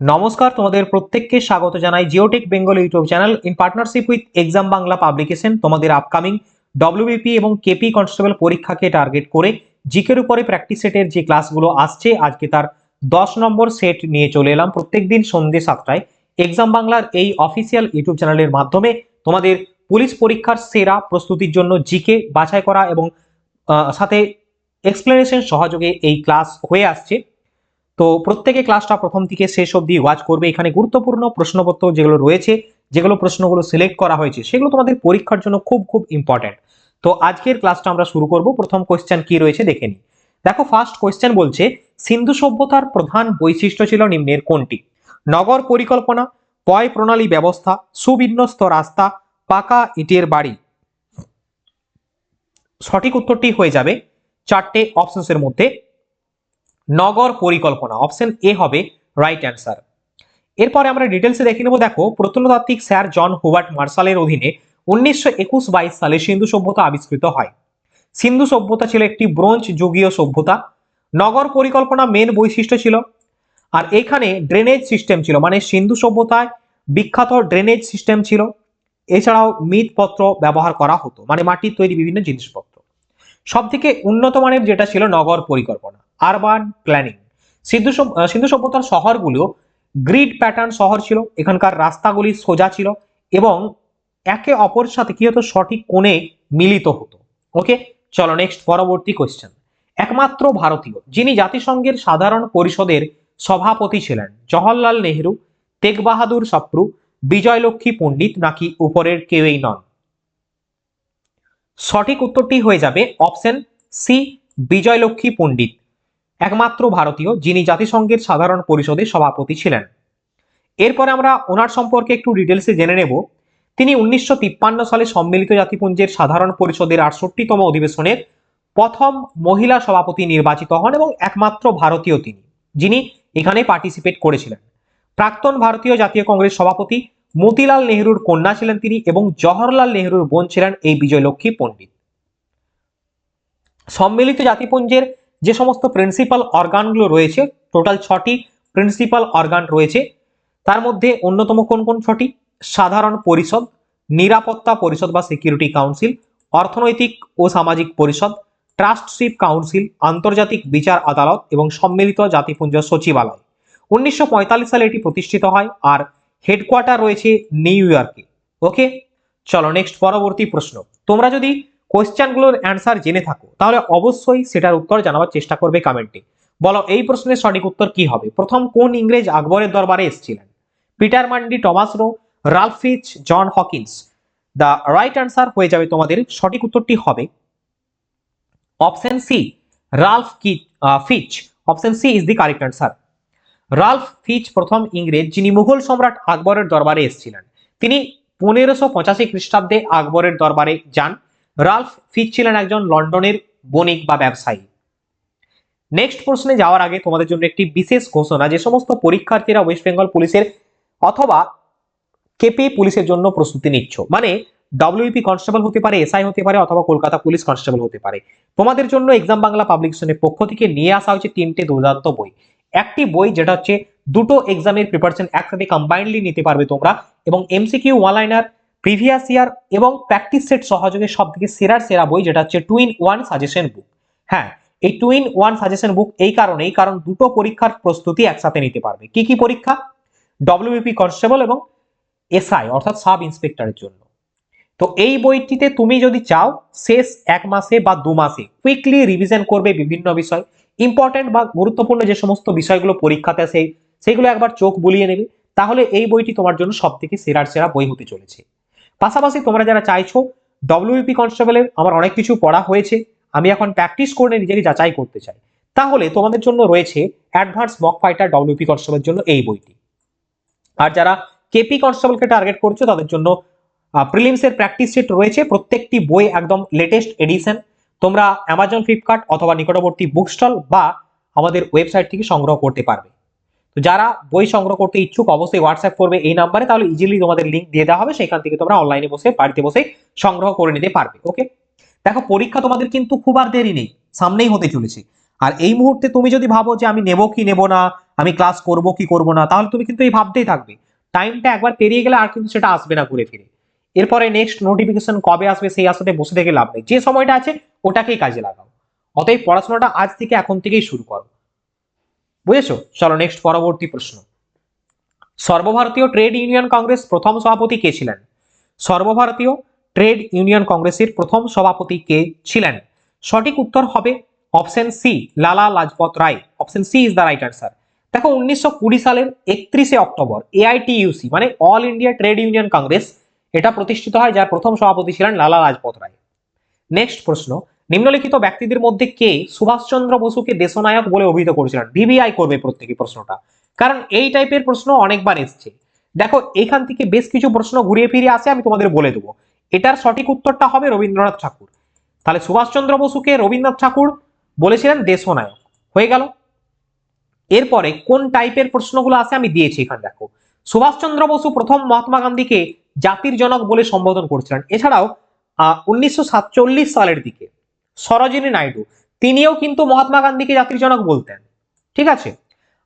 নমস্কার, তোমাদের প্রত্যেককে স্বাগত জানাই Geotech Bengal YouTube channel. In partnership with exam Bangla publication তোমাদের আপকামিং ডব্লিউবিপি এবং কেপি কনস্টেবল পরীক্ষাকে টার্গেট করে জিকের উপরে প্র্যাকটিস সেটের যে ক্লাসগুলো আসছে, আজকে তার দশ নম্বর সেট নিয়ে চলে এলাম। প্রত্যেকদিন সন্ধ্যে সাতটায় এক্সাম বাংলার এই অফিসিয়াল ইউটিউব চ্যানেলের মাধ্যমে তোমাদের পুলিশ পরীক্ষার সেরা প্রস্তুতির জন্য জিকে বাছাই করা এবং সাথে এক্সপ্লেনেশন সহযোগে এই ক্লাস হয়ে আসছে। তো প্রত্যেকে ক্লাসটা প্রথম থেকে শেষ অবধি ওয়াচ করবে। এখানে গুরুত্বপূর্ণ প্রশ্নপত্র যেগুলো রয়েছে, যেগুলো প্রশ্নগুলো সিলেক্ট করা হয়েছে, সেগুলো তোমাদের পরীক্ষার জন্য খুব খুব ইম্পর্ট্যান্ট তো আজকের ক্লাসটা আমরা শুরু করব। প্রথম কোয়েশ্চেন কি রয়েছে দেখে নিই। দেখো ফার্স্ট কোয়েশ্চেন বলছে, সিন্ধু সভ্যতার প্রধান বৈশিষ্ট্য ছিল নিম্নের কোনটি? নগর পরিকল্পনা, পয় প্রণালী ব্যবস্থা, সুবিন্যস্ত রাস্তা, পাকা ইটের বাড়ি? সঠিক উত্তরটি হয়ে যাবে চারটে অপশনসের মধ্যে। নগর পরিকল্পনা অপশন এ হবে রাইট অ্যান্সার এরপরে আমরা ডিটেলসে দেখে নেব, দেখো, প্রত্নতাত্ত্বিক স্যার জন হুবার্ট মার্শালের অধীনে উনিশশো একুশ বাইশ সালে সিন্ধু সভ্যতা আবিষ্কৃত হয়। সিন্ধু সভ্যতা ছিল একটি ব্রোঞ্জ যুগীয় সভ্যতা। নগর পরিকল্পনা মেন বৈশিষ্ট্য ছিল। আর এখানে ড্রেনেজ সিস্টেম ছিল মানে সিন্ধু সভ্যতায় বিখ্যাত ড্রেনেজ সিস্টেম ছিল। এছাড়াও মৃৎপত্র ব্যবহার করা হতো মানে মাটির তৈরি বিভিন্ন জিনিসপত্র। সব থেকে উন্নত মানের যেটা ছিল নগর পরিকল্পনা। আরবান প্ল্যানিং সিন্ধু সিন্ধু সভ্যতার শহরগুলো গ্রিড প্যাটার্ন শহর ছিল, এখানকার রাস্তাগুলি সোজা ছিল এবং একে অপরের সাথে কি হতো? সঠিক কোণে মিলিত হতো। ওকে চলো নেক্সট পরবর্তী কোয়েশ্চেন একমাত্র ভারতীয়, যিনি জাতিসংঘের সাধারণ পরিষদের সভাপতি ছিলেন, জওহরলাল নেহরু, তেগ বাহাদুর সাপ্রু বিজয়লক্ষ্মী পণ্ডিত নাকি উপরের কেউই নন? সঠিক উত্তরটি হয়ে যাবে অপশন সি বিজয়লক্ষ্মী পণ্ডিত। একমাত্র ভারতীয় যিনি জাতিসংঘের সাধারণ পরিষদের সভাপতি ছিলেন। এরপরে আমরা ওনার সম্পর্কে একটু ডিটেলসে জেনে নেব। তিনি উনিশশো তিপ্পান্ন সালে সম্মিলিত জাতিপুঞ্জের সাধারণ পরিষদের আটষট্টিতম অধিবেশনের প্রথম মহিলা সভাপতি নির্বাচিত হন এবং একমাত্র ভারতীয় তিনি, যিনি এখানে পার্টিসিপেট করেছিলেন। প্রাক্তন ভারতীয় জাতীয় কংগ্রেস সভাপতি মতিলাল নেহরুর কন্যা ছিলেন তিনি এবং জওহরলাল নেহরুর বোন ছিলেন এই বিজয়লক্ষ্মী পণ্ডিত। সম্মিলিত জাতিপুঞ্জের যে সমস্ত প্রিন্সিপাল অর্গানগুলো রয়েছে টোটাল ছটি প্রিন্সিপাল অর্গান রয়েছে, তার মধ্যে অন্যতম কোন কোন ছটি? সাধারণ পরিষদ, নিরাপত্তা পরিষদ বা সিকিউরিটি কাউন্সিল অর্থনৈতিক ও সামাজিক পরিষদ ট্রাস্টশিপ কাউন্সিল আন্তর্জাতিক বিচার আদালত এবং সম্মিলিত জাতিপুঞ্জ সচিবালয়। উনিশশো পঁয়তাল্লিশ সালে এটি প্রতিষ্ঠিত হয় আর হেডকোয়ার্টার রয়েছে নিউ ইয়র্কে। ওকে চলো নেক্সট পরবর্তী প্রশ্ন। তোমরা যদি কোয়েশ্চেনগুলোর অ্যান্সার জেনে থাকো। তাহলে অবশ্যই সেটার উত্তর জানাবার চেষ্টা করবে কমেন্টে বলো, এই প্রশ্নের সঠিক উত্তর কি হবে? প্রথম, কোন ইংরেজ আকবরের দরবারে এসেছিলেন? Peter Mundy, Thomas Roe Ralph Fitch John Hawkins. The right answer হয়ে যাবে তোমাদের সঠিক উত্তরটি হবে অপশন সি, রালফ কি Fitch. Option C is the correct answer. Ralph Fitch প্রথম ইংরেজ যিনি মুঘল সম্রাট আকবরের দরবারে এসেছিলেন। তিনি পনেরোশো পঁচাশি খ্রিস্টাব্দে আকবরের দরবারে যান। রালফ ফিচ ছিলেন একজন লন্ডনের বণিক বা ব্যবসায়ী। নেক্সট প্রশ্নে যাওয়ার আগে তোমাদের জন্য একটি বিশেষ ঘোষণা যে সমস্ত পরীক্ষার্থীরা ওয়েস্ট বেঙ্গল পুলিশের অথবা কেপি পুলিশের জন্য প্রস্তুতি নিচ্ছ। মানে ডব্লিউপি কনস্টেবল হতে পারে এসআই হতে পারে অথবা কলকাতা পুলিশ কনস্টেবল হতে পারে। তোমাদের জন্য এক্সাম বাংলা পাবলিকেশনের পক্ষ থেকে নিয়ে আসা হয়েছে তিনটে দুর্দান্ত বই। একটি বই যেটা হচ্ছে দুটো এক্সামের প্রিপারেশন একসাথে কম্বাইন্ডলি নিতে পারবে তোমরা এবং MCQ one liner previous year এবং প্র্যাকটিস সেট সহযোগে সব থেকে সেরার সেরা বই যেটা হচ্ছে two in one suggestion book হ্যাঁ এই two in one suggestion book এই কারণেই, কারণ দুটো পরীক্ষার প্রস্তুতি একসাথে নিতে পারবে। কি কি পরীক্ষা? ডব্লিউপি কনস্টেবল এবং এসআই অর্থাৎ সাব ইন্সপেক্টরের জন্য। তো এই বইটিতে তুমি যদি চাও, শেষ এক মাসে বা দু মাসে কুইকলি রিভিশন করবে বিভিন্ন বিষয়। ইম্পর্টেন্ট বা গুরুত্বপূর্ণ যে সমস্ত বিষয়গুলো পরীক্ষাতে আসে সেইগুলো একবার চোখ বুলিয়ে নেবে। তাহলে এই বইটি তোমার জন্য সব থেকে সেরার সেরা বই হতে চলেছে। পাশাপাশি তোমরা যারা চাইছো ডব্লিউপি কনস্টেবলের আমার অনেক কিছু পড়া হয়েছে, আমি এখন প্র্যাকটিস করে নিজেকে যাচাই করতে চাই। তাহলে তোমাদের জন্য রয়েছে অ্যাডভান্স মক ফাইটার ডব্লিউপি কনস্টেবলের জন্য এই বইটি। আর যারা কেপি কনস্টেবলকে টার্গেট করছ, তাদের জন্য প্রিলিমসের প্র্যাকটিস সেট রয়েছে, প্রত্যেকটি বই একদম লেটেস্ট এডিশন তোমরা অ্যামাজন ফ্লিপকার্ট অথবা নিকটবর্তী বুক স্টল বা আমাদের ওয়েবসাইট থেকে সংগ্রহ করতে পারবে। তো যারা বই সংগ্রহ করতে ইচ্ছুক, অবশ্যই হোয়াটসঅ্যাপ করবে এই নাম্বারে তাহলে ইজিলি তোমাদের লিঙ্ক দিয়ে দেওয়া হবে। সেখান থেকে তোমরা অনলাইনে বসে, বাড়িতে বসে সংগ্রহ করে নিতে পারবে ওকে দেখো, পরীক্ষা তোমাদের কিন্তু খুব আর দেরি নেই, সামনেই হতে চলেছে। আর এই মুহূর্তে তুমি যদি ভাবো যে আমি নেব কি নেব না, আমি ক্লাস করব কি করব না, তাহলে তুমি কিন্তু এই ভাবতেই থাকবে। টাইমটা একবার পেরিয়ে গেলে আর কিন্তু সেটা আসবে না ঘুরে ফিরে। এরপরে নেক্সট নোটিফিকেশন কবে আসবে সেই আসাতে বসে থেকে লাভ নেই। যে সময়টা আছে, ওটাকেই কাজে লাগাও। অতএব পড়াশোনাটা আজ থেকে এখন থেকেই শুরু করো। বুঝেছ চলো নেক্সট পরবর্তী প্রশ্ন। সর্বভারতীয় ট্রেড ইউনিয়ন কংগ্রেস প্রথম সভাপতি কে ছিলেন? সর্বভারতীয় ট্রেড ইউনিয়ন কংগ্রেসের প্রথম সভাপতি কে ছিলেন? সঠিক উত্তর হবে option C Lala Lajpat Rai. Option C is the right answer দেখো, উনিশশো কুড়ি সালের একত্রিশে অক্টোবর এআইটিইউসি মানে all India trade union congress এটা প্রতিষ্ঠিত হয় যার প্রথম সভাপতি ছিলেন লালা লাজপত রায়। নেক্সট প্রশ্ন নিম্নলিখিত ব্যক্তিদের মধ্যে কে সুভাষচন্দ্র বসুকে দেশনায়ক বলে অভিহিত করেছিলেন? ভিভিআই করবে প্রত্যেকে প্রশ্নটা। কারণ এই টাইপের প্রশ্ন অনেকবার এসছে। দেখো, এখান থেকে বেশ কিছু প্রশ্ন ঘুরিয়ে ফিরিয়ে আসে, আমি তোমাদের বলে দেবো। এটার সঠিক উত্তরটা হবে রবীন্দ্রনাথ ঠাকুর। তাহলে সুভাষচন্দ্র বসুকে রবীন্দ্রনাথ ঠাকুর বলেছিলেন দেশনায়ক। হয়ে গেল। এরপরে কোন টাইপের প্রশ্নগুলো আছে আমি দিয়েছি এখানে, দেখো। সুভাষচন্দ্র বসু প্রথম মহাত্মা গান্ধীকে জাতির জনক বলে সম্বোধন করেছিলেন। এছাড়াও উনিশশো সাতচল্লিশ সালের দিকে সরোজিনী নাইডু। তিনিও কিন্তু মহাত্মা গান্ধীকে জাতির জনক বলতেন। ঠিক আছে?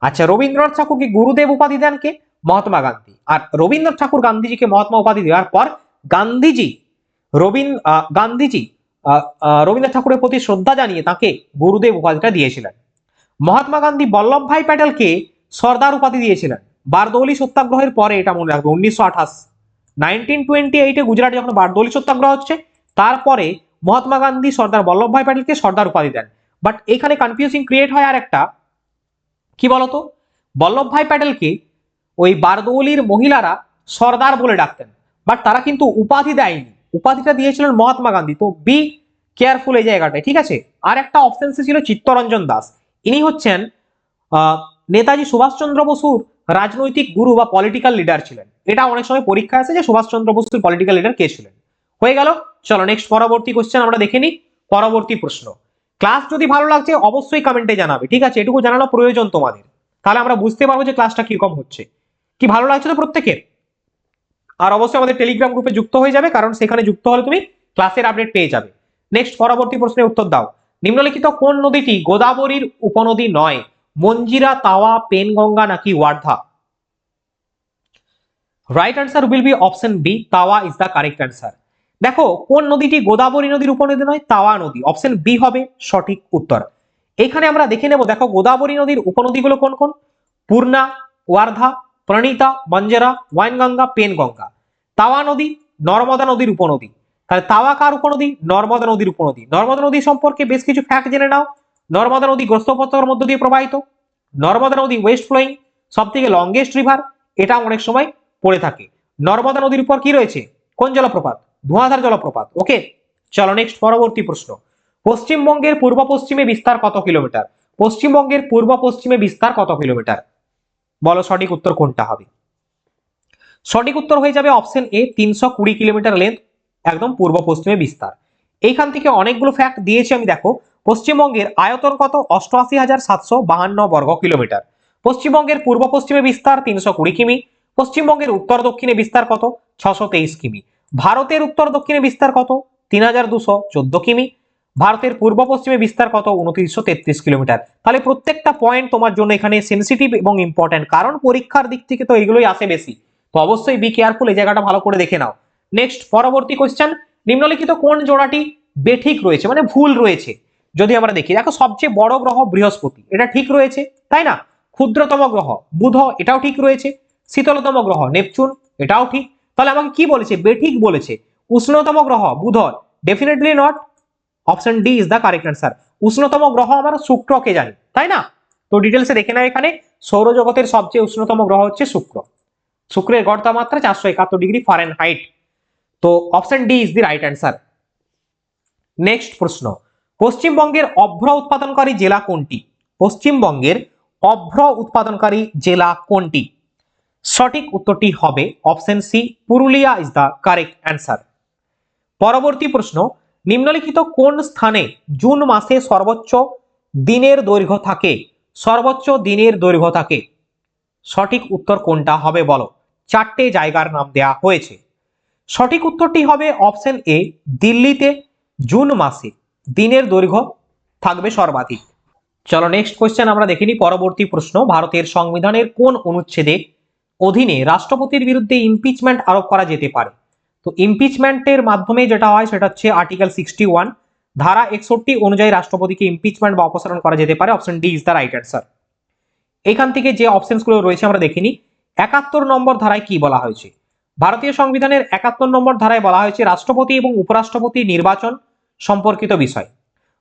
আচ্ছা রবীন্দ্রনাথ ঠাকুরকে গুরুদেব উপাধি দেন কে? মহাত্মা গান্ধী। আর রবীন্দ্রনাথ ঠাকুর গান্ধীজিকে মহাত্মা উপাধি দেওয়ার পর গান্ধীজি রবীন্দ্র গান্ধীজি রবীন্দ্রনাথ ঠাকুরের প্রতি শ্রদ্ধা জানিয়ে তাকে গুরুদেব উপাধিটা দিয়েছিলেন। মহাত্মা গান্ধী বল্লভভাই প্যাটেলকে সর্দার উপাধি দিয়েছিলেন? বারদৌলি সত্যাগ্রহের পরে এটা মনে রাখবে, উনিশশো আঠাশ। নাইনটিন টোয়েন্টি এইটে গুজরাটে যখন বারদৌলি সত্যাগ্রহ হচ্ছে, তারপরে মহাত্মা গান্ধী, সর্দার বল্লভভাই প্যাটেলকে সর্দার উপাধি দেন। বাট এখানে কনফিউজিং ক্রিয়েট হয় আর একটা। কি বলতো? বল্লভভাই প্যাটেলকে ওই বারদৌলির মহিলারা সর্দার বলে ডাকতেন। বাট তারা কিন্তু উপাধি দেয়নি। উপাধিটা দিয়েছিলেন মহাত্মা গান্ধী। তো বি কেয়ারফুল এই জায়গাটায়, ঠিক আছে? আর একটা অপশনসে ছিল চিত্তরঞ্জন দাস। ইনি হচ্ছেন নেতাজি সুভাষচন্দ্র বসুর রাজনৈতিক গুরু বা পলিটিক্যাল লিডার ছিলেন। এটা অনেক সময় পরীক্ষা আছে যে সুভাষচন্দ্র বসুর পলিটিক্যাল লিডার কে ছিলেন। হয়ে গেল। চলো নেক্সট পরবর্তী কোশ্চেন আমরা দেখে নিই। পরবর্তী প্রশ্ন। ক্লাস যদি ভালো লাগছে, অবশ্যই কমেন্টে জানাবে, ঠিক আছে? এটুকু জানানো প্রয়োজন তোমাদের। তাহলে আমরা বুঝতে পারব যে ক্লাসটা কীরকম হচ্ছে। কি ভালো লাগছে তো প্রত্যেকের? আর অবশ্যই আমাদের টেলিগ্রাম গ্রুপে যুক্ত হয়ে যাবে, কারণ সেখানে যুক্ত হলে তুমি ক্লাসের আপডেট পেয়ে যাবে। নেক্সট পরবর্তী প্রশ্নের উত্তর দাও। নিম্নলিখিত কোন নদীটি গোদাবরীর উপনদী নয়? মঞ্জিরা, তাওয়া, পেনগঙ্গা নাকি Wardha? Right answer will be option B Tawa is the correct answer দেখো, কোন নদীটি গোদাবরী নদীর উপনদী নয়, তাওয়া নদী। অপশন বি হবে সঠিক উত্তর। এখানে আমরা দেখে নেব, দেখো, গোদাবরী নদীর উপনদীগুলো কোন কোন? পূর্ণা, ওয়ার্ধা, প্রণীতা মঞ্জেরা ওয়াইনগঙ্গা, পেনগঙ্গা। তাওয়া নদী, নর্মদা নদীর উপনদী। তাহলে তাওয়া কার উপনদী? নর্মদা নদীর উপনদী। নর্মদা নদী সম্পর্কে বেশ কিছু ফ্যাক্ট জেনে নাও। নর্মদা নদী গ্রস্তপত্তর মধ্য দিয়ে প্রবাহিত। নর্মদা নদী ওয়েস্ট ফ্লোয়িং সব থেকে লংগেস্ট রিভার এটা অনেক সময় পড়ে থাকে। নর্মদা নদীর উপর কি রয়েছে? কোন জলপ্রপাত? ধোঁয়াধার জলপ্রপাত। ওকে চলো নেক্সট পরবর্তী প্রশ্ন। পশ্চিমবঙ্গের পূর্ব পশ্চিমে বিস্তার কত কিলোমিটার? পশ্চিমবঙ্গের পূর্ব পশ্চিমে বিস্তার কত কিলোমিটার? বলো সঠিক উত্তর কোনটা হবে? সঠিক উত্তর হয়ে যাবে অপশন এ তিনশো কুড়ি কিলোমিটার লেন্থ একদম পূর্ব পশ্চিমে বিস্তার। এইখান থেকে অনেকগুলো ফ্যাক্ট দিয়েছি আমি, দেখো। পশ্চিমবঙ্গের আয়তন কত? অষ্টআশি হাজার সাতশো বাহান্ন বর্গ কিলোমিটার। পশ্চিমবঙ্গের পূর্ব পশ্চিমে বিস্তার তিনশো কুড়ি কিমি। পশ্চিমবঙ্গের উত্তর দক্ষিণে বিস্তার কত? ছশো তেইশ কিমি। ভারতের উত্তর দক্ষিণে বিস্তার কত? তিন হাজার দুশো চোদ্দ কিমি। ভারতের পূর্ব পশ্চিমে বিস্তার কত? উনত্রিশশো তেত্রিশ কিলোমিটার। তাহলে প্রত্যেকটা পয়েন্ট তোমার জন্য এখানে সেন্সিটিভ এবং ইম্পর্টেন্ট কারণ পরীক্ষার দিক থেকে তো এগুলোই আসে বেশি। তো অবশ্যই বি কেয়ারফুল এই জায়গাটা ভালো করে দেখে নাও। নেক্সট পরবর্তী কোশ্চেন নিম্নলিখিত কোন জোড়াটি বেঠিক রয়েছে? মানে ভুল রয়েছে। যদি আমরা দেখি, দেখো সবচেয়ে বড় গ্রহ বৃহস্পতি। এটা ঠিক রয়েছে, তাই না? ক্ষুদ্রতম গ্রহ। বুধ, এটাও ঠিক রয়েছে। শীতলতম গ্রহ। নেপচুন, এটাও ঠিক। তাহলে আমাকে কি বলেছে? বেঠিক বলেছে। উষ্ণতম গ্রহ বুধ definitely not option D is the correct answer উষ্ণতম গ্রহ আমরা শুক্রকে জানি, তাই না? তো ডিটেলসে দেখে নাও এখানে। সৌরজগতের সবচেয়ে উষ্ণতম গ্রহ হচ্ছে শুক্র। শুক্রের গড় তাপমাত্রা চারশো একাত্তর ডিগ্রি ফারেন হাইট তো option D is the right answer next প্রশ্ন। পশ্চিমবঙ্গের অভ্র উৎপাদনকারী জেলা কোনটি? পশ্চিমবঙ্গের অভ্র উৎপাদনকারী জেলা কোনটি? সঠিক উত্তরটি হবে option C, Purulia is the correct answer পরবর্তী প্রশ্ন, নিম্নলিখিত কোন স্থানে জুন মাসে সর্বোচ্চ দিনের দৈর্ঘ্য থাকে? সর্বোচ্চ দিনের দৈর্ঘ্য থাকে। সঠিক উত্তর কোনটা হবে বলো। চারটে জায়গার নাম দেয়া হয়েছে। সঠিক উত্তরটি হবে অপশন এ, দিল্লিতে জুন মাসে দিনের দৈর্ঘ্য থাকবে সর্বাধিক। চলো নেক্সট কোয়েশ্চেন আমরা দেখিনি। পরবর্তী প্রশ্ন, ভারতের সংবিধানের কোন অনুচ্ছেদে অধীনে রাষ্ট্রপতির বিরুদ্ধে ইমপিচমেন্ট আরোপ করা যেতে পারে। তো ইমপিচমেন্টের মাধ্যমে যেটা হয়, সেটা হচ্ছে আর্টিকেল সিক্সটি ওয়ান ধারা একষট্টি অনুযায়ী রাষ্ট্রপতিকে ইমপিচমেন্ট বা অপসারণ করা যেতে পারে। Option D is the right answer এখান থেকে যে অপশনসগুলো রয়েছে আমরা দেখিনি। একাত্তর নম্বর ধারায় কি বলা হয়েছে? ভারতীয় সংবিধানের একাত্তর নম্বর ধারায় বলা হয়েছে রাষ্ট্রপতি এবং উপরাষ্ট্রপতি নির্বাচন সম্পর্কিত বিষয়।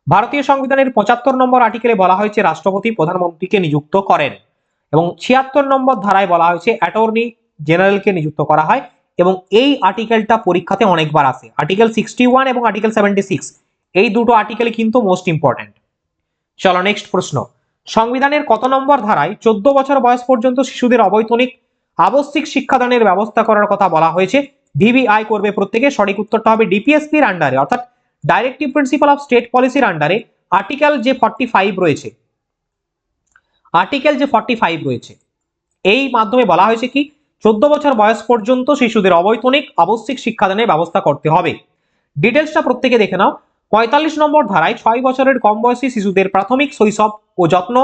ভারতীয় সংবিধানের পঁচাত্তর নম্বর আর্টিকেলে বলা হয়েছে রাষ্ট্রপতি প্রধানমন্ত্রীকে নিযুক্ত করেন। এবং ছিয়াত্তর নম্বর ধারায় বলা হয়েছে অ্যাটর্নি জেনারেলকে নিযুক্ত করা হয় এবং এই আর্টিকেলটা পরীক্ষাতে অনেকবার আসে। আর্টিকেল সিক্সটি ওয়ান এবং আর্টিকেল সেভেন্টি সিক্স এই দুটো আর্টিকেল কিন্তু মোস্ট ইম্পর্ট্যান্ট চলো নেক্সট প্রশ্ন। সংবিধানের কত নম্বর ধারায় চোদ্দ বছর বয়স পর্যন্ত শিশুদের অবৈতনিক আবশ্যিক শিক্ষাদানের ব্যবস্থা করার কথা বলা হয়েছে। ভিভিআই করবে প্রত্যেকে, সঠিক উত্তরটা হবে ডিপিএসপির আন্ডারে অর্থাৎ ডাইরেক্টিভ প্রিন্সিপাল অফ স্টেট পলিসির আন্ডারে আর্টিকেল যে ফর্টি ফাইভ রয়েছে আর্টিকেল যে ফর্টি ফাইভ রয়েছে, এই মাধ্যমে বলা হয়েছে কি, চোদ্দ বছর বয়স পর্যন্ত শিশুদের অবৈতনিক আবশ্যিক শিক্ষাদানের ব্যবস্থা করতে হবে। ডিটেলসটা প্রত্যেকে দেখে নাও। পঁয়তাল্লিশ নম্বর ধারায় ছয় বছরের কম বয়সী শিশুদের প্রাথমিক শৈশব ও যত্ন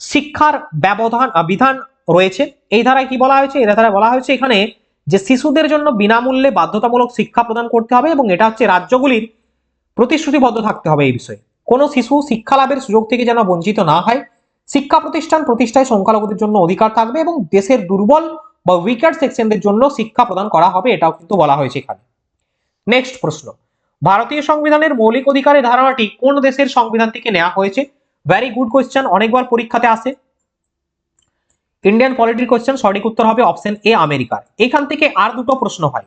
শিক্ষার ব্যবধান বিধান রয়েছে। এই ধারায় কি বলা হয়েছে? এই ধারায় বলা হয়েছে এখানে যে শিশুদের জন্য বিনামূল্যে বাধ্যতামূলক শিক্ষা প্রদান করতে হবে এবং এটা হচ্ছে রাজ্যগুলির প্রতিশ্রুতিবদ্ধ থাকতে হবে এই বিষয়ে। কোনো শিশু শিক্ষা লাভের সুযোগ থেকে যেন বঞ্চিত না হয় শিক্ষা প্রতিষ্ঠান প্রতিষ্ঠায় সংখ্যালঘুদের জন্য অধিকার থাকবে এবং দেশের দুর্বল বা উইকার সেকশনদের জন্য শিক্ষা প্রদান করা হবে, এটাও কিন্তু বলা হয়েছে এখানে। নেক্সট প্রশ্ন। ভারতীয় সংবিধানের মৌলিক অধিকারের ধারণাটি কোন দেশের সংবিধান থেকে নেওয়া হয়েছে? ভেরি গুড কোয়েশ্চেন অনেকবার পরীক্ষাতে আসে। ইন্ডিয়ান পলিটির কোয়েশ্চেন সঠিক উত্তর হবে অপশন এ আমেরিকার এখান থেকে আর দুটো প্রশ্ন হয়।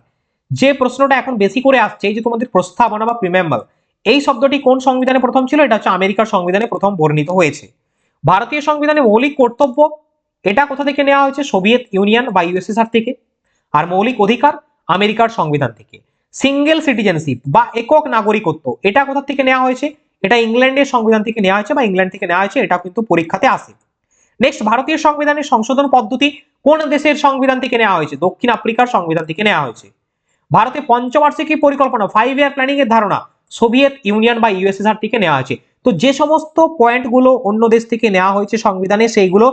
যে প্রশ্নটা এখন বেশি করে আসছে যে তোমাদের প্রস্তাবনা বা প্রিমেম্বল এই শব্দটি কোন সংবিধানে প্রথম ছিল? এটা হচ্ছে আমেরিকার সংবিধানে প্রথম বর্ণিত হয়েছে। ভারতীয় সংবিধানে মৌলিক কর্তব্য, এটা কোথা থেকে নেওয়া হয়েছে? সোভিয়েত ইউনিয়ন বা ইউএসএসআর থেকে। আর মৌলিক অধিকার আমেরিকার সংবিধান থেকে। সিঙ্গেল সিটিজেনশিপ বা একক নাগরিকত্ব, এটা কোথা থেকে নেওয়া হয়েছে? এটা ইংল্যান্ডের সংবিধান থেকে নেওয়া হয়েছে বা ইংল্যান্ড থেকে নেওয়া হয়েছে এটা কিন্তু পরীক্ষাতে আসে। নেক্সট ভারতীয় সংবিধানের সংশোধন পদ্ধতি কোন দেশের সংবিধান থেকে নেওয়া হয়েছে? দক্ষিণ আফ্রিকার সংবিধান থেকে নেওয়া হয়েছে। ভারতে পঞ্চবার্ষিকী পরিকল্পনা ফাইভ ইয়ার প্ল্যানিং এর ধারণা, সোভিয়েত ইউনিয়ন বা ইউএসএসআর থেকে নেওয়া হয়েছে। তো যে সমস্ত পয়েন্টগুলো অন্য দেশ থেকে নেওয়া হয়েছে সংবিধানে, সেইগুলো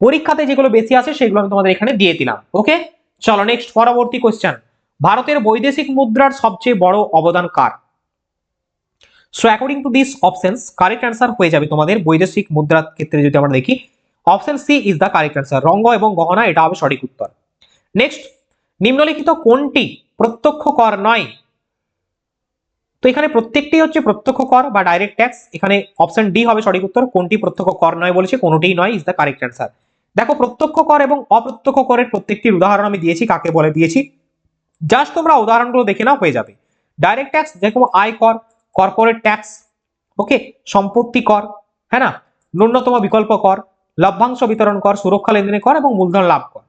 পরীক্ষাতে যেগুলো বেশি আছে, সেগুলো আমি তোমাদের এখানে দিয়ে দিলাম ওকে চলো নেক্সট পরবর্তী কোয়েশ্চেন ভারতের বৈদেশিক মুদ্রার সবচেয়ে বড় অবদান কার? So according to this options correct answer হয়ে যাবে তোমাদের বৈদেশিক মুদ্রার ক্ষেত্রে যদি আমরা দেখি। Option C is the correct answer রঙ্গ এবং গহনা, এটা হবে সঠিক উত্তর। নেক্সট নিম্নলিখিত কোনটি প্রত্যক্ষ কর নয়? তো এখানে প্রত্যেকটি হচ্ছে প্রত্যক্ষ কর বা ডাইরেক্ট ট্যাক্স এখানে অপশন ডি হবে সঠিক উত্তর, কোনটি প্রত্যক্ষ কর নয় বলেছে, কোনোটিই নয় ইজ দ্য কারেক্ট অ্যান্সার দেখো, প্রত্যক্ষ কর এবং অপ্রত্যক্ষ করের প্রত্যেকটির উদাহরণ আমি দিয়েছি, কাকে বলে দিয়েছি? জাস্ট তোমরা উদাহরণগুলো দেখে নাও, হয়ে যাবে। ডাইরেক্ট ট্যাক্স যেরকম আয় কর কর্পোরেট ট্যাক্স ওকে সম্পত্তি কর হ্যাঁ না? ন্যূনতম বিকল্প কর, লভ্যাংশ বিতরণ কর, সুরক্ষা লেনদেনের কর এবং মূলধন লাভ কর।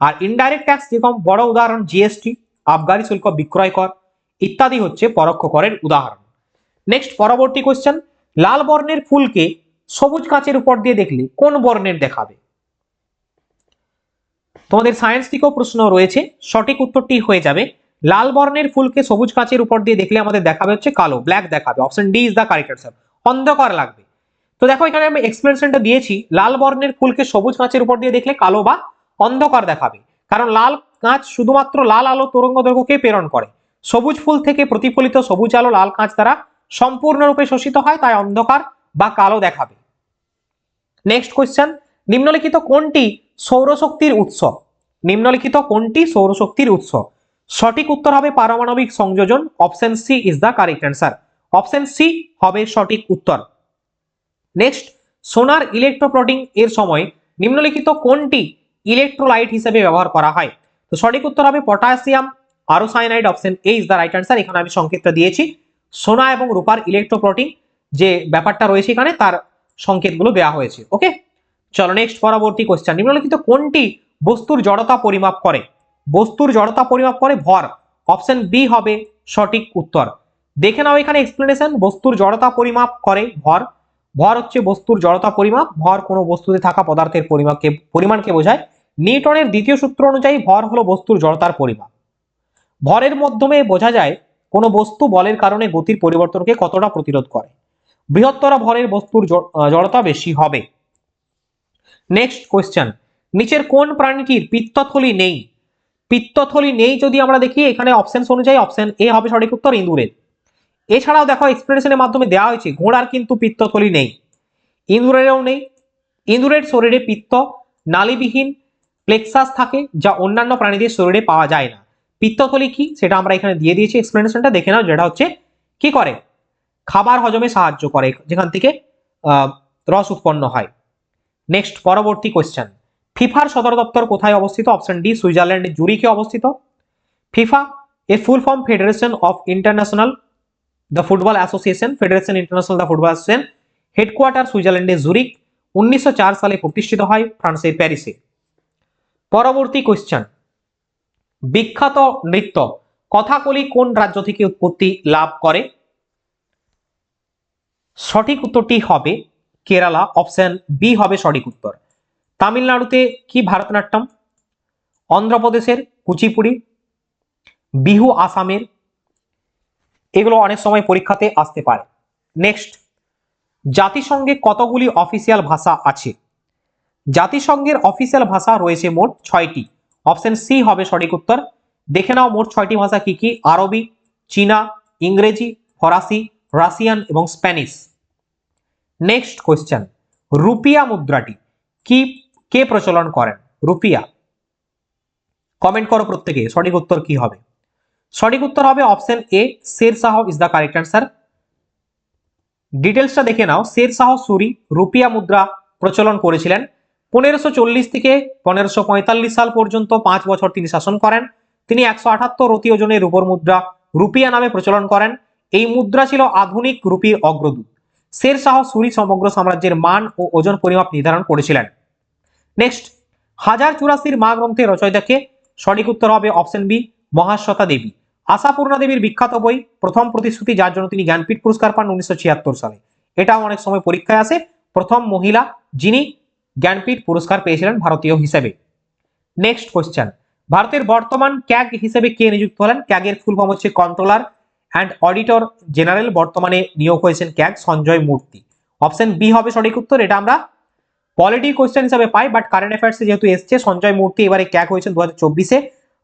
আর ইনডাইরেক্ট ট্যাক্স যেরকম বড় উদাহরণ জিএসটি আবগারি শুল্ক বিক্রয় কর ইত্যাদি হচ্ছে পরোক্ষ করের উদাহরণ। নেক্সট পরবর্তী কোশ্চেন লাল বর্ণের ফুলকে সবুজ কাঁচের উপর দিয়ে দেখলে কোন বর্ণের দেখাবে? তোমাদের সায়েন্স থেকেও প্রশ্ন রয়েছে, সঠিক উত্তরটি হয়ে যাবে। লাল বর্ণের ফুলকে সবুজ কাঁচের উপর দিয়ে দেখলে আমাদের দেখাবে হচ্ছে কালো ব্ল্যাক দেখাবে option D is the correct অন্ধকার লাগবে। তো দেখো এখানে আমি এক্সপ্লেনেশনটা দিয়েছি, লাল বর্ণের ফুলকে সবুজ কাঁচের উপর দিয়ে দেখলে কালো বা অন্ধকার দেখাবে। কারণ লাল কাঁচ শুধুমাত্র লাল আলো তরঙ্গ দৈর্ঘ্যকে প্রেরণ করে। সবুজ ফুল থেকে প্রতিফলিত সবুজ আলো লাল কাঁচ দ্বারা সম্পূর্ণরূপে শোষিত হয়, তাই অন্ধকার বা কালো দেখাবে। নেক্সট কোয়েশ্চেন নিম্নলিখিত কোনটি সৌরশক্তির উৎস? নিম্নলিখিত কোনটি সৌরশক্তির উৎস? সঠিক উত্তর হবে পারমাণবিক সংযোজন option C is the correct answer option C হবে সঠিক উত্তর। নেক্সট সোনার ইলেকট্রোপ্লটিং এর সময় নিম্নলিখিত কোনটি ইলেকট্রোলাইট হিসেবে ব্যবহার করা হয়? তো সঠিক উত্তর হবে পটাশিয়াম আরও cyanide option A is the right answer এখানে আমি সংকেতটা দিয়েছি। সোনা এবং রূপার ইলেকট্রোপ্লটিং যে ব্যাপারটা রয়েছে এখানে, তার সংকেতগুলো দেওয়া হয়েছে। ওকে চলো নেক্সট পরবর্তী কোশ্চেন নিম্নলিখিত কোনটি বস্তুর জড়তা পরিমাপ করে? বস্তুর জড়তা পরিমাপ করে ভর। অপশন বি হবে সঠিক উত্তর। দেখে নাও এখানে এক্সপ্লেনেশন বস্তুর জড়তা পরিমাপ করে ভর। ভর হচ্ছে বস্তুর জড়তা পরিমাপ। ভর কোনো বস্তুতে থাকা পদার্থের পরিমাপকে পরিমাণকে বোঝায়। নিউটনের দ্বিতীয় সূত্র অনুযায়ী ভর হলো বস্তুর জড়তার পরিমাপ। ভরের মাধ্যমে বোঝা যায় কোনো বস্তু বলের কারণে গতির পরিবর্তনকে কতটা প্রতিরোধ করে। বৃহত্তর ভরের বস্তুর জড়তা বেশি হবে। নেক্সট কোয়েশ্চেন নিচের কোন প্রাণীটির পিত্তথলি নেই? পিত্তথলি নেই যদি আমরা দেখি, এখানে অপশন অনুযায়ী অপশন এ হবে সঠিক উত্তর ইঁদুরের এছাড়াও দেখো এক্সপ্লেনেশনের মাধ্যমে দেওয়া হয়েছে, ঘোড়ার কিন্তু পিত্তথলি নেই। ইঁদুরেরও নেই। ইঁদুরের শরীরে পিত্ত, নালীবিহীন প্লেক্সাস থাকে যা অন্যান্য প্রাণীদের শরীরে পাওয়া যায় না। পিত্তথলি কি? সেটা আমরা এখানে দিয়ে দিয়েছি এক্সপ্লেনেশনটা দেখে নাও যেটা হচ্ছে, কি করে? খাবার হজমে সাহায্য করে, যেখান থেকে রস উৎপন্ন হয়। নেক্সট পরবর্তী কোয়েশ্চেন ফিফার সদর দপ্তর কোথায় অবস্থিত? অপশন ডি সুইজারল্যান্ডের জুরিকে অবস্থিত। FIFA A full form federation of international the football association federation international the football association headquarter সুইজারল্যান্ডের জুরিক উনিশশো চার সালে প্রতিষ্ঠিত হয়, ফ্রান্সের প্যারিসে। পরবর্তী কোয়েশ্চেন বিখ্যাত নৃত্য কথাকলি কোন রাজ্য থেকে উৎপত্তি লাভ করে? সঠিক উত্তরটি হবে কেরালা অপশন বি হবে সঠিক উত্তর। তামিলনাড়ুতে কি ভারতনাট্যম? অন্ধ্রপ্রদেশের কুচিপুড়ি, বিহু আসামের, এগুলো অনেক সময় পরীক্ষাতে আসতে পারে। নেক্সট জাতিসংঘে কতগুলি অফিসিয়াল ভাষা আছে? জাতিসংঘের অফিসিয়াল ভাষা রয়েছে মোট ছয়টি। অপশন সি হবে সঠিক উত্তর। দেখে নাও মোট ছয়টি ভাষা কি কি? আরবি, চীনা, ইংরেজি, ফরাসি, রাশিয়ান এবং স্প্যানিশ। নেক্সট কোয়েশ্চেন রুপিয়া মুদ্রাটি কি, কে প্রচলন করেন? রুপিয়া। কমেন্ট করো প্রত্যেকে, সঠিক উত্তর কি হবে? সঠিক উত্তর হবে option A Sher Shah is the correct answer ডিটেলসটা দেখে নাও। শের শাহ, সুরি, রুপিয়া মুদ্রা প্রচলন করেছিলেন। পনেরোশো থেকে পনেরোশো সাল পর্যন্ত পাঁচ বছর তিনি শাসন করেন। তিনি একশো আঠাত্তর অতি ওজনের রূপর মুদ্রা রুপিয়া নামে প্রচলন করেন। এই মুদ্রা ছিল আধুনিক রুপির অগ্রদূত। শের শাহ সুরি সমগ্র সাম্রাজ্যের মান ও ওজন পরিমাপ নির্ধারণ করেছিলেন। নেক্সট, হাজার চুরাশির মা গ্রন্থের রচয়িতাকে সঠিক উত্তর হবে অপশন বি, মহাশ্বতা দেবী। আশাপূর্ণা দেবীর বিখ্যাত বই, প্রথম প্রতিশ্রুতি যার জন্য তিনি জ্ঞানপীঠ পুরস্কার পান উনিশশো ছিয়াত্তর সালে। এটাও অনেক সময় পরীক্ষায় আসে। প্রথম মহিলা যিনি জ্ঞানপীঠ পুরস্কার পেয়েছিলেন ভারতীয় হিসেবে। নেক্সট কোশ্চেন ভারতের বর্তমান ক্যাগ হিসেবে কে নিযুক্ত হলেন? ক্যাগের ফুল ফর্ম হচ্ছে কন্ট্রোলার অ্যান্ড অডিটর জেনারেল বর্তমানে নিয়োগ হয়েছেন ক্যাগ সঞ্জয় মূর্তি। অপশন বি হবে সঠিক উত্তর, এটা আমরা পলিটি কোয়েশ্চেন হিসাবে পাই বাট কারেন্ট অ্যাফেয়ার্সে যেহেতু এসছে, সঞ্জয় মূর্তি এবারে ক্যাগ হয়েছেন দু হাজার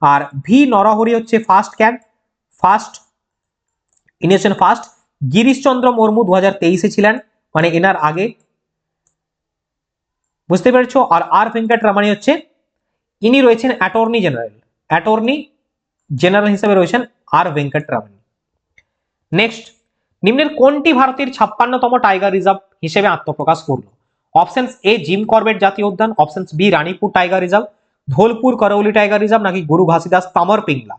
আর ভি নরহরি হচ্ছে ফার্স্ট ক্যাগ ফার্স্ট ইনি ফার্স্ট গিরিশচন্দ্র মুর্মু দু হাজার ছিলেন মানে এনার আগে বুঝতে পেরেছ? আর আর ভেঙ্কট রামানি হচ্ছে ইনি রয়েছেন অ্যাটর্নি জেনারেল অ্যাটর্নি জেনারেল হিসেবে রয়েছেন আর ভেঙ্কট রামানি নেক্সট নিম্নের কোনটি ভারতের ছাপ্পান্নতম টাইগার রিজার্ভ হিসেবে আত্মপ্রকাশ করল? অপশন এ জিম কর্বেট জাতীয় উদ্যান। Option B Ranipur tiger reserve Dholpur Karauli tiger reserve নাকি গুরু ঘাসিদাস তামর পিংলা?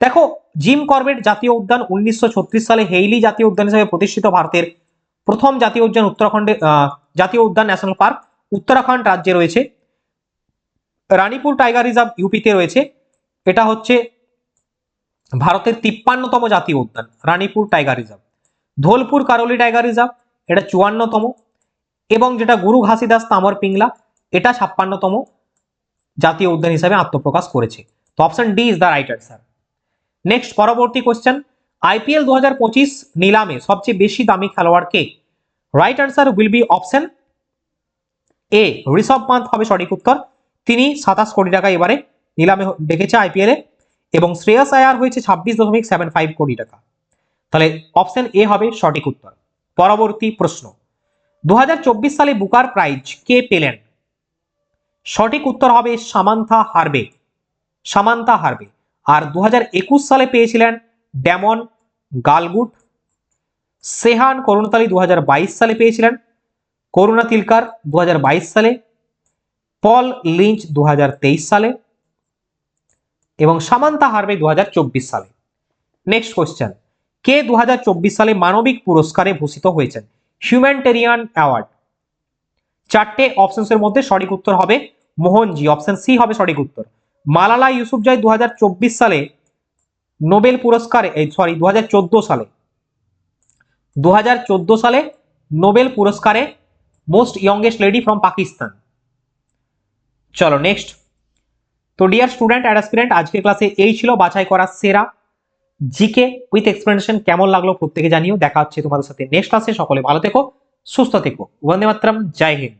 দেখো জিম কর্বেট জাতীয় উদ্যান উনিশশো ছত্রিশ সালে হেইলি জাতীয় উদ্যান হিসেবে প্রতিষ্ঠিত ভারতের প্রথম জাতীয় উদ্যান উত্তরাখণ্ডে জাতীয় উদ্যান ন্যাশনাল পার্ক উত্তরাখণ্ড রাজ্যে রয়েছে। রানীপুর টাইগার রিজার্ভ ইউপিতে রয়েছে। এটা হচ্ছে ভারতের তিপ্পান্নতম জাতীয় উদ্যান, Ranipur tiger reserve. Dholpur Karauli tiger reserve, এটা চুয়ান্নতম। এবং যেটা গুরু ঘাসিদাস তামর পিংলা, এটা ছাপ্পান্নতম জাতীয় উদ্যান হিসাবে আত্মপ্রকাশ করেছে। তো option D is the right answer next পরবর্তী কোশ্চেন আইপিএল দু হাজার পঁচিশ নিলামে সবচেয়ে বেশি দামি খেলোয়াড় কে? Right answer will be option A Rishabh Pant হবে সঠিক উত্তর। তিনি সাতাশ কোটি টাকা এবারে নিলামে ডেকেছে আইপিএল এবং শ্রেয়স আয়ার হয়েছে ছাব্বিশ দশমিক সেভেন ফাইভ কোটি টাকা। তাহলে অপশন এ হবে সঠিক উত্তর। পরবর্তী প্রশ্ন। দু হাজার চব্বিশ সালে বুকার প্রাইজ কে পেলেন? সঠিক উত্তর হবে সামান্থা হারবে। সামান্থা হারবে। আর দু হাজার একুশ সালে পেয়েছিলেন ড্যামন গালগুট। সেহান করুণতালি দু সালে পেয়েছিলেন করুণা তিলকার দু হাজার বাইশ সালে, পল লিঞ্চ দু হাজার তেইশ সালে এবং সামান্তা হারবে দু হাজার চব্বিশ সালে। নেক্সট কোয়েশ্চেন কে দু হাজার চব্বিশ সালে মানবিক পুরস্কারে ভূষিত হয়েছেন? হিউম্যানিটেরিয়ান অ্যাওয়ার্ড চারটে অপশনসের মধ্যে সঠিক উত্তর হবে মোহনজি অপশন সি হবে সঠিক উত্তর। মালালা ইউসুফ ইউসুফজাই দু হাজার চব্বিশ সালে নোবেল পুরস্কারে সরি দু হাজার চোদ্দ সালে। দু হাজার চোদ্দ সালে নোবেল পুরস্কারে most youngest lady from Pakistan চলো নেক্সট তো ডিয়ার স্টুডেন্ট অ্যান্ড অ্যাসপিরেন্ট আজকের ক্লাসে এই ছিল বাছাই করা সেরা জিকে উইথ এক্সপ্লেনেশন কেমন লাগল প্রত্যেকে জানিও। দেখা হচ্ছে তোমাদের সাথে নেক্সট ক্লাসে সকলে ভালো থেকো, সুস্থ থেকো। বন্দে মাতরম জয় হিন্দ।